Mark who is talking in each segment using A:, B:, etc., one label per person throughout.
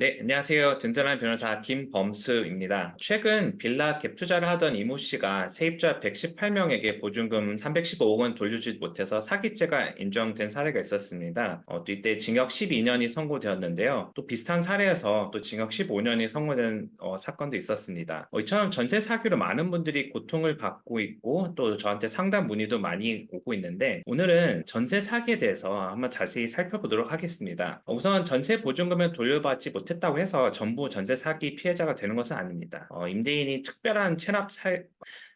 A: 네, 안녕하세요. 든든한 변호사 김범수입니다. 최근 빌라 갭 투자를 하던 이모 씨가 세입자 118명에게 보증금 315억 원 돌려주지 못해서 사기죄가 인정된 사례가 있었습니다. 어, 또 이때 징역 12년이 선고되었는데요. 또 비슷한 사례에서 또 징역 15년이 선고된 어, 사건도 있었습니다. 어, 이처럼 전세 사기로 많은 분들이 고통을 받고 있고 또 저한테 상담 문의도 많이 오고 있는데 오늘은 전세 사기에 대해서 한번 자세히 살펴보도록 하겠습니다. 어, 우선 전세 보증금을 돌려받지 못 했다고 해서 전부 전세 사기 피해자가 되는 것은 아닙니다. 어, 임대인이 특별한 체납 사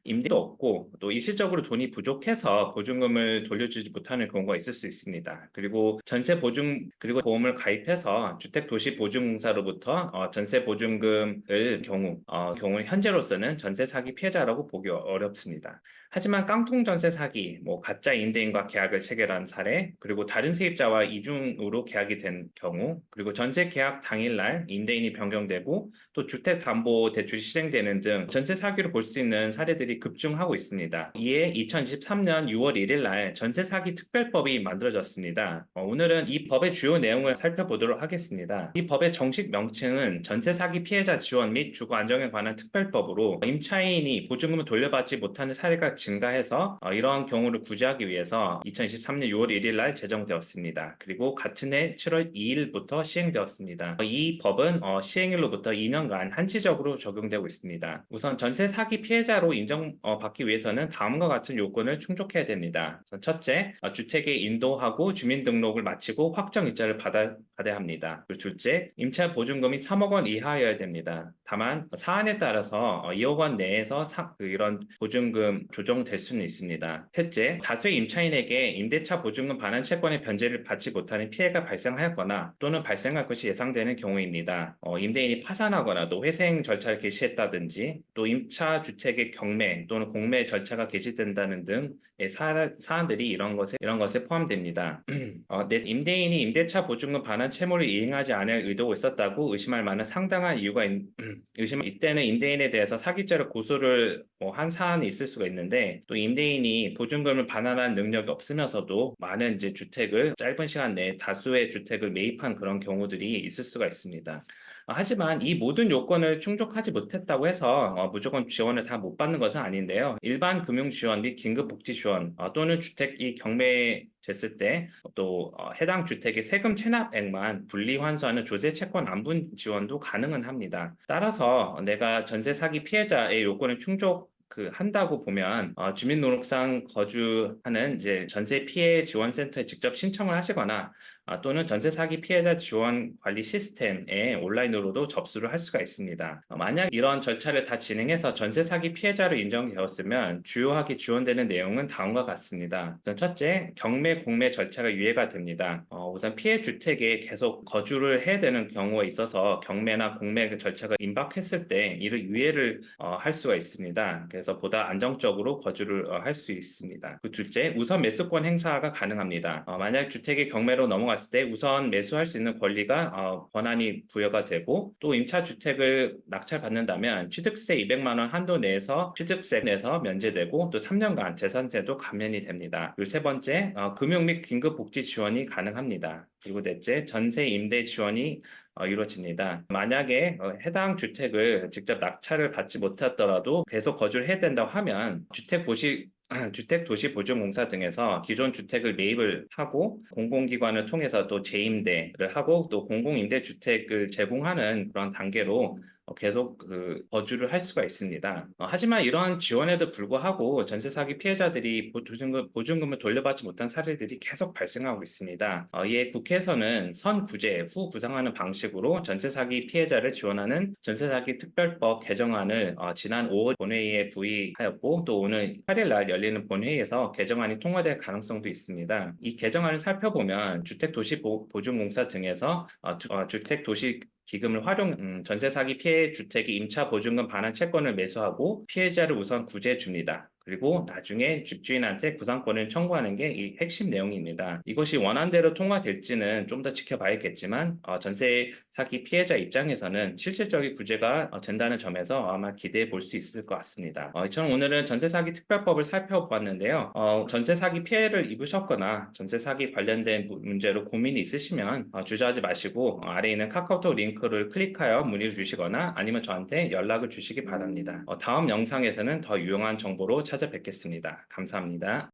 A: 임대도 없고 또 일시적으로 돈이 부족해서 보증금을 돌려주지 못하는 경우가 있을 수 있습니다. 그리고 전세 보증 그리고 보험을 가입해서 주택 도시 보증공사로부터 어, 전세 보증금을 경우 어, 경우 현재로서는 전세 사기 피해자라고 보기 어렵습니다. 하지만 깡통 전세 사기, 뭐 가짜 임대인과 계약을 체결한 사례, 그리고 다른 세입자와 이중으로 계약이 된 경우, 그리고 전세 계약 당일날 임대인이 변경되고 또 주택 담보 대출이 실행되는 등 전세 사기로 볼 수 있는 사례들이 급증하고 있습니다. 이에 2023년 6월 1일 날 전세 사기 특별법이 만들어졌습니다. 어, 오늘은 이 법의 주요 내용을 살펴보도록 하겠습니다. 이 법의 정식 명칭은 전세 사기 피해자 지원 및 주거 안정에 관한 특별법으로 임차인이 보증금을 돌려받지 못하는 사례가 증가해서 어, 이러한 경우를 구제하기 위해서 2023년 6월 1일 날 제정되었습니다. 그리고 같은 해 7월 2일부터 시행되었습니다. 어, 이 법은 어, 시행일로부터 2년간 한시적으로 적용되고 있습니다. 우선 전세 사기 피해자로 인정 받기 위해서는 다음과 같은 요건을 충족해야 됩니다. 첫째, 어, 주택에 인도하고 주민등록을 마치고 확정일자를 받아, 받아야 합니다. 그리고 둘째, 임차 보증금이 3억 원 이하여야 됩니다. 다만 사안에 따라서 어, 2억 원 내에서 사, 그 이런 보증금 조정될 수는 있습니다. 셋째, 다수의 임차인에게 임대차 보증금 반환 채권의 변제를 받지 못하는 피해가 발생하였거나 또는 발생할 것이 예상되는 경우입니다. 어, 임대인이 파산하거나 또 회생 절차를 개시했다든지 또 임차 주택의 경매 또는 공매 절차가 개시된다는 등의 사, 사안 들이 이런 것에 이런 것에 포함됩니다. 어, 내 임대인이 임대차 보증금 반환 채무를 이행하지 않을 의도가 있었다고 의심할 만한 상당한 이유가 있, 의심 이때는 임대인에 대해서 사기죄로 고소를 뭐 한 사안이 있을 수가 있는데 또 임대인이 보증금을 반환할 능력이 없으면서도 많은 이제 주택을 짧은 시간 내에 다수의 주택을 매입한 그런 경우들이 있을 수가 있습니다. 어, 하지만 이 모든 요건을 충족하지 못했다고 해서 어, 무조건 지원을 다 못 받는 것은 아닌데요. 일반 금융 지원 및 긴급 복지 지원 어, 또는 주택 이 경매 됐을 때 또 해당 주택의 세금 체납액만 분리 환수하는 조세 채권 안분 지원도 가능은 합니다. 따라서 내가 전세 사기 피해자의 요건을 충족 그 한다고 보면 어, 주민등록상 거주하는 이제 전세 피해 지원 센터에 직접 신청을 하시거나 아, 또는 전세 사기 피해자 지원 관리 시스템에 온라인으로도 접수를 할 수가 있습니다. 어, 만약 이런 절차를 다 진행해서 전세 사기 피해자로 인정되었으면 주요하게 지원되는 내용은 다음과 같습니다. 우선 첫째, 경매 공매 절차가 유예가 됩니다. 어, 우선 피해 주택에 계속 거주를 해야 되는 경우가 있어서 경매나 공매 그 절차가 임박했을 때 이를 유예를 어, 할 수가 있습니다. 그래서 보다 안정적으로 거주를 어, 할수 있습니다. 그 둘째, 우선 매수권 행사가 가능합니다. 어, 만약 주택이 경매로 넘어가 봤을 때 우선 매수할 수 있는 권리가 어, 권한이 부여가 되고 또 임차 주택을 낙찰받는다면 취득세 200만 원 한도 내에서 취득세 내서 면제되고 또 3년간 재산세도 감면이 됩니다. 그리고 세 번째 어, 금융 및 긴급 복지 지원이 가능합니다. 그리고 넷째 전세 임대 지원이 어, 이루어집니다. 만약에 어, 해당 주택을 직접 낙찰을 받지 못했더라도 계속 거주를 해야 된다고 하면 주택 보시 주택도시보증공사 등에서 기존 주택을 매입을 하고 공공기관을 통해서 또 재임대를 하고 또 공공임대주택을 제공하는 그런 단계로 어, 계속 그 거주를 할 수가 있습니다. 어, 하지만 이러한 지원에도 불구하고 전세 사기 피해자들이 보증금, 보증금을 돌려받지 못한 사례들이 계속 발생하고 있습니다. 어, 이에 국회에서는 선구제 후 구상하는 방식으로 전세 사기 피해자를 지원하는 전세 사기 특별법 개정안을 어, 지난 5월 본회의에 부의하였고 또 오늘 8일 날 열리는 본회의에서 개정안이 통과될 가능성도 있습니다. 이 개정안을 살펴보면 주택 도시 보증공사 등에서 어, 어, 주택 도시 기금을 활용 음, 전세 사기 피해 주택의 임차 보증금 반환 채권을 매수하고 피해자를 우선 구제해 줍니다. 그리고 나중에 집주인한테 구상권을 청구하는 게 이 핵심 내용입니다. 이것이 원안대로 통과될지는 좀 더 지켜봐야겠지만 어, 전세 사기 피해자 입장에서는 실질적인 구제가 어, 된다는 점에서 아마 기대해 볼 수 있을 것 같습니다. 어, 저는 오늘은 전세 사기 특별법을 살펴보았는데요. 어, 전세 사기 피해를 입으셨거나 전세 사기 관련된 무- 문제로 고민이 있으시면 어, 주저하지 마시고 어, 아래에 있는 카카오톡 링크를 클릭하여 문의를 주시거나 아니면 저한테 연락을 주시기 바랍니다. 어, 다음 영상에서는 더 유용한 정보로 찾아뵙겠습니다. 감사합니다.